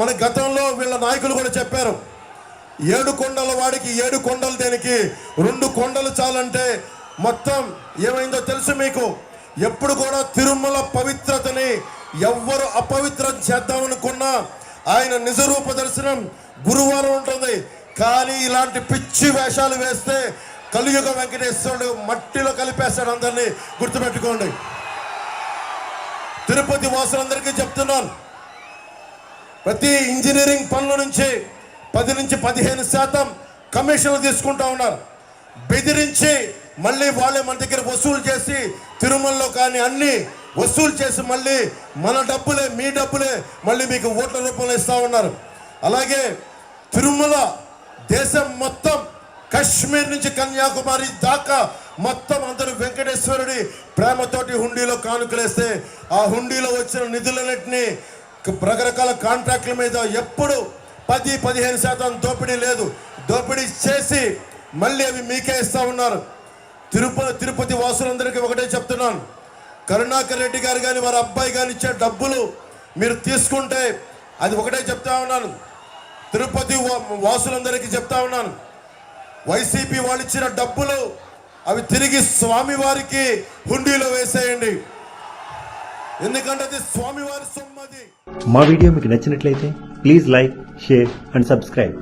మన గతంలో వీళ్ళ నాయకులు కూడా చెప్పారు ఏడు కొండల వాడికి ఏడు కొండలు దేనికి రెండు కొండలు చాలంటే మొత్తం ఏమైందో తెలుసు మీకు? ఎప్పుడు కూడా తిరుమల పవిత్రతని ఎవ్వరు అపవిత్రం చేద్దామనుకున్నా ఆయన నిజరూప దర్శనం గురువారం ఉంటుంది. కానీ ఇలాంటి పిచ్చి వేషాలు వేస్తే కలియుగ వెంకటేశ్వరుడు మట్టిలో కలిపేస్తాడు అందరినీ. గుర్తుపెట్టుకోండి. తిరుపతి వాసులందరికీ చెప్తున్నాను. ప్రతి ఇంజనీరింగ్ పనుల నుంచి పది నుంచి పదిహేను శాతం కమిషన్లు తీసుకుంటా ఉన్నారు. బెదిరించి మళ్ళీ వాళ్ళే మన దగ్గర వసూలు చేసి తిరుమలలో కానీ అన్ని వసూలు చేసి మళ్ళీ మన డబ్బులే మీ డబ్బులే మళ్ళీ మీకు ఓట్ల రూపంలో ఇస్తూ ఉన్నారు. అలాగే తిరుమల దేశం మొత్తం కశ్మీర్ నుంచి కన్యాకుమారి దాకా మొత్తం అందరూ వెంకటేశ్వరుడి ప్రేమతోటి హుండీలో కానుకలేస్తే ఆ హుండీలో వచ్చిన నిధులన్నింటినీ రకరకాల కాంట్రాక్టుల మీద ఎప్పుడు పది పదిహేను శాతం దోపిడీ లేదు. దోపిడీ చేసి మళ్ళీ అవి మీకే ఇస్తా ఉన్నారు. తిరుపతి తిరుపతి వాసులందరికీ ఒకటే చెప్తున్నాను. కరుణాకర్ రెడ్డి గారు కానీ వారి అబ్బాయి కానీ ఇచ్చే డబ్బులు మీరు తీసుకుంటే అది ఒకటే చెప్తా ఉన్నాను. తిరుపతి వాసులందరికీ చెప్తా ఉన్నాను. వైసీపీ వాళ్ళు ఇచ్చిన డబ్బులు అవి తిరిగి స్వామివారికి హుండీలో వేసేయండి. ఎందుకంటే అది స్వామివారి సొమ్మది. మా వీడియో మీకు నచ్చినట్లయితే please like share and subscribe.